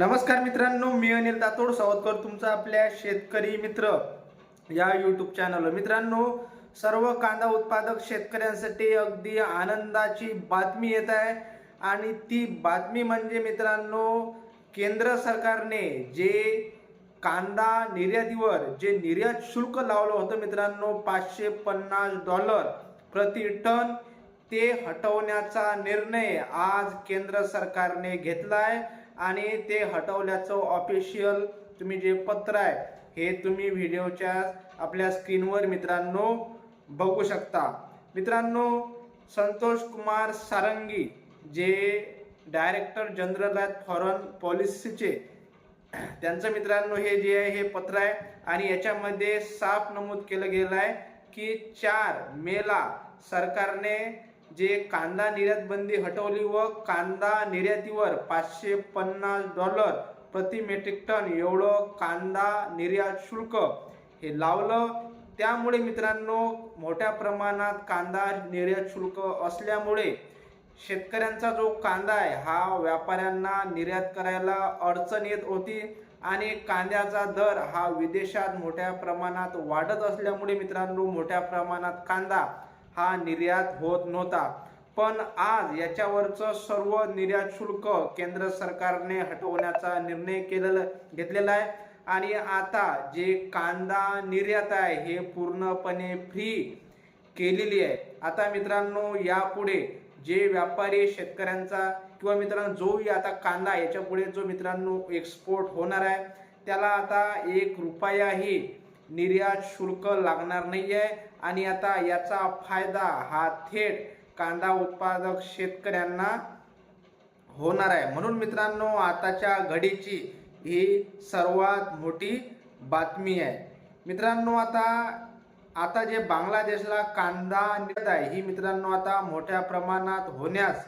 नमस्कार मित्रांनो मी अनिल दातोड सावधकर तुमचा आपल्या शेतकरी मित्र या यूट्यूब चॅनल मित्रांनो सर्व कांदा उत्पादक शेतकऱ्यांसाठी अगदी आनंदाची बातमी येत आहे. आणि ती बातमी म्हणजे मित्रांनो केंद्र सरकारने जे कांदा निर्यातीवर जे निर्यात शुल्क लावलं होतं मित्रांनो पाचशे पन्नास डॉलर प्रति टन ते हटवण्याचा निर्णय आज केंद्र सरकारने घेतला आहे आणि ते हटवल्याचं ऑफिशियल तुम्ही जे पत्र आहे हे तुम्ही व्हिडिओच्या आपल्या स्क्रीनवर मित्रांनो बघू शकता. मित्रांनो संतोष कुमार सारंगी जे डायरेक्टर जनरल आहेत फॉरेन पॉलिसीचे त्यांचं मित्रांनो हे जे आहे हे पत्र आहे. आणि याच्यामध्ये साफ नमूद केलं गेलं आहे की चार मेला सरकारने जे कांदा निर्यात बंदी हटवली व कांदा निर्यातीवर पाचशे पन्नास डॉलर प्रति मेट्रिक टन एवढं कांदा निर्यात शुल्क हे लावलं. त्यामुळे मित्रांनो मोठ्या प्रमाणात कांदा निर्यात शुल्क असल्यामुळे शेतकऱ्यांचा जो कांदा आहे हा व्यापाऱ्यांना निर्यात करायला अडचण येत होती आणि कांद्याचा दर हा विदेशात मोठ्या प्रमाणात वाढत असल्यामुळे मित्रांनो मोठ्या प्रमाणात कांदा हा निर्यात होत नव्हता. पण आज याच्यावरचं सर्व निर्यात शुल्क केंद्र सरकारने हटवण्याचा निर्णय केलेला घेतलेला आहे. आणि आता जे कांदा निर्यात आहे हे पूर्णपणे फ्री केलेली आहे. आता मित्रांनो यापुढे जे व्यापारी शेतकऱ्यांचा किंवा मित्रांनो जोही आता कांदा याच्यापुढे जो मित्रांनो एक्सपोर्ट होणार आहे त्याला आता एक रुपयाही निर्यात शुल्क लागणार नाही आहे आणि आता याचा फायदा हा थेट कांदा उत्पादक शेतकऱ्यांना होणार आहे. म्हणून मित्रांनो आताच्या घडीची ही सर्वात मोठी बातमी आहे. मित्रांनो आता आता जे बांगलादेशला कांदा निघत आहे ही मित्रांनो आता मोठ्या प्रमाणात होण्यास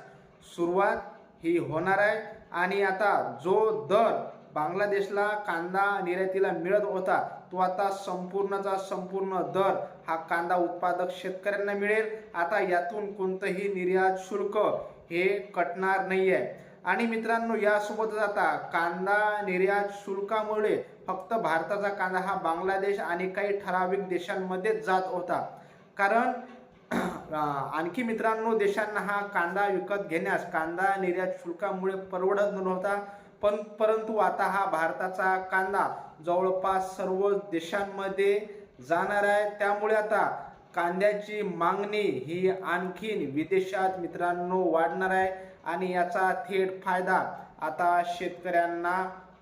सुरुवात ही होणार आहे. आणि आता जो दर बांगलादेशला कांदा निर्यातीला मिळत होता तो आता संपूर्णचा संपूर्ण दर हा कांदा उत्पादक शेतकऱ्यांना मिळेल. आता यातून कोणतंही निर्यात शुल्क हे कटणार नाही आहे आणि मित्रांनो यासोबतच आता कांदा निर्यात शुल्कामुळे फक्त भारताचा कांदा हा बांगलादेश आणि काही ठराविक देशांमध्ये जात होता. कारण आणखी मित्रांनो देशांना हा कांदा विकत घेण्यास कांदा निर्यात शुल्कामुळे परवडत नव्हता. पण परंतु आता हा भारताचा कांदा जवळपास सर्व देशांमध्ये जाणार आहे. त्यामुळे आता कांद्याची मागणी ही आणखीन विदेशात मित्रांनो वाढणार आहे आणि याचा थेट फायदा आता शेतकऱ्यांना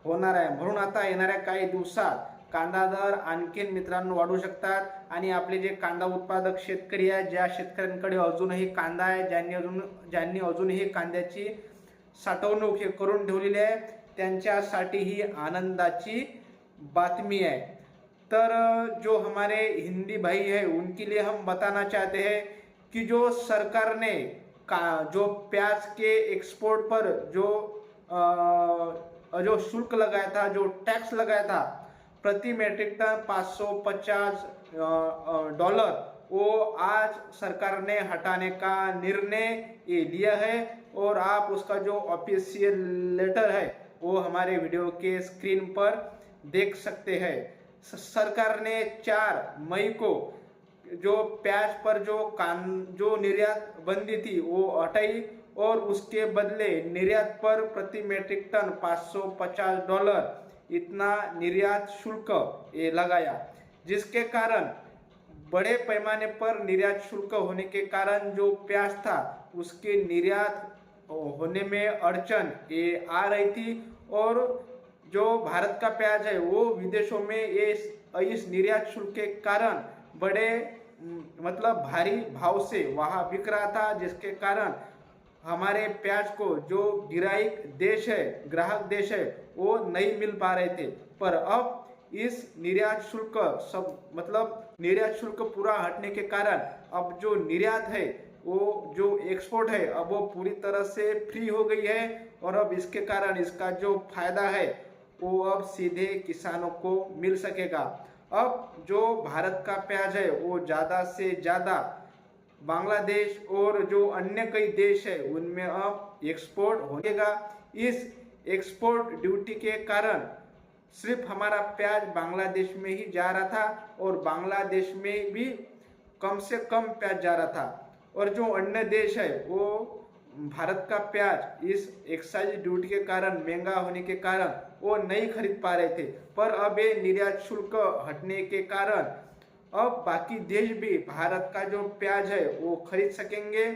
होणार आहे. म्हणून आता येणाऱ्या काही दिवसात कांदा दर आणखीन मित्रांनो वाढू शकतात आणि आपले जे कांदा उत्पादक शेतकरी आहे ज्या शेतकऱ्यांकडे अजूनही कांदा आहे ज्यांनी अजून ज्यांनी अजूनही कांद्याची साठवणूक हे करून ठेवलेली आहे. त्यांच्यासाठी ही आनंदाची बातमी है तर जो हमारे हिंदी भाई है उनके लिए हम बताना चाहते हैं कि जो सरकार ने का जो प्याज के एक्सपोर्ट पर जो अ, जो शुल्क लगाया था जो टैक्स लगाया था प्रति मेट्रिक टन 550 डॉलर वो आज सरकार ने हटाने का निर्णय ये लिया है और आप उसका जो ऑफिशियल लेटर है, वो हमारे वीडियो के स्क्रीन पर देख सकते हैं। सरकार ने चार मई को जो प्याज पर जो कान, जो निर्यात बंदी थी, वो हटाई और उसके बदले निर्यात पर प्रति मेट्रिक टन 550 डॉलर इतना निर्यात शुल्क ये लगाया, जिसके कारण बड़े पैमाने पर निर्यात शुल्क होने के कारण जो प्याज था, उसके निर्यात होने में अड़चन ये आ रही थी। और जो भारत का प्याज है, वो विदेशों में ये इस निर्यात शुल्क के कारण बड़े मतलब भारी भाव से वहाँ बिक रहा था, जिसके कारण हमारे प्याज को जो गिराइक देश है, ग्राहक देश है, वो नहीं मिल पा रहे थे। पर अब इस निर्यात शुल्क सब मतलब निर्यात शुल्क पूरा हटने के कारण अब जो निर्यात है, वो जो एक्सपोर्ट है, अब वो पूरी तरह से फ्री हो गई है और अब इसके कारण इसका जो फ़ायदा है, वो अब सीधे किसानों को मिल सकेगा। अब जो भारत का प्याज है, वो ज़्यादा से ज़्यादा बांग्लादेश और जो अन्य कई देश है, उनमें अब एक्सपोर्ट होगा। इस एक्सपोर्ट ड्यूटी के कारण सिर्फ़ हमारा प्याज बांग्लादेश में ही जा रहा था और बांग्लादेश में भी कम से कम प्याज जा रहा था। और जो अन्य देश है, वो भारत का प्याज इस एक्साइज ड्यूटी के कारण, महँगा होने के कारण, वो नहीं खरीद पा रहे थे। पर अब ये निर्यात शुल्क हटने के कारण, अब बाकी देश भी भारत का जो प्याज है, वो खरीद सकेंगे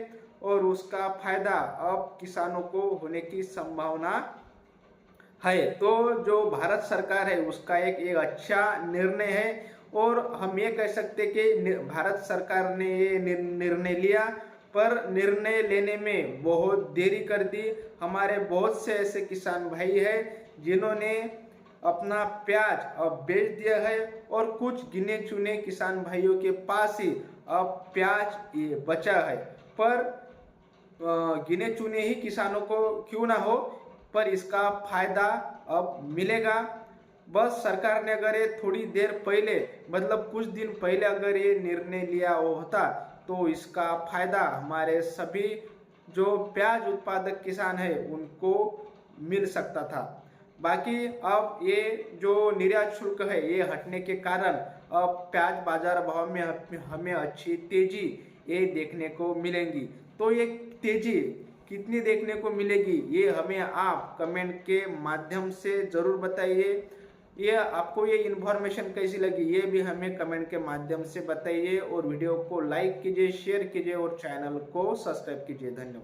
और उसका फ़ायदा अब किसानों को होने की संभावना है। तो जो भारत सरकार है, उसका एक एक अच्छा निर्णय है और हम ये कह सकते कि भारत सरकार ने ये निर्णय लिया, पर निर्णय लेने में बहुत देरी कर दी। हमारे बहुत से ऐसे किसान भाई हैं, जिन्होंने अपना प्याज अब बेच दिया है और कुछ गिने चुने किसान भाइयों के पास ही अब प्याज बचा है। पर गिने चुने ही किसानों को क्यों ना हो पर इसका फ़ायदा अब मिलेगा। बस सरकार ने अगर ये थोड़ी देर पहले मतलब कुछ दिन पहले अगर ये निर्णय लिया होता तो इसका फ़ायदा हमारे सभी जो प्याज उत्पादक किसान है, उनको मिल सकता था। बाकी अब ये जो निर्यात शुल्क है, ये हटने के कारण अब प्याज बाज़ार भाव में हमें अच्छी तेज़ी ये देखने को मिलेंगी। तो ये तेज़ी कितनी देखने को मिलेगी, ये हमें आप कमेंट के माध्यम से ज़रूर बताइए। ये आपको ये इन्फॉर्मेशन कैसी लगी, ये भी हमें कमेंट के माध्यम से बताइए और वीडियो को लाइक कीजिए शेयर कीजिए और चैनल को सब्सक्राइब कीजिए। धन्यवाद।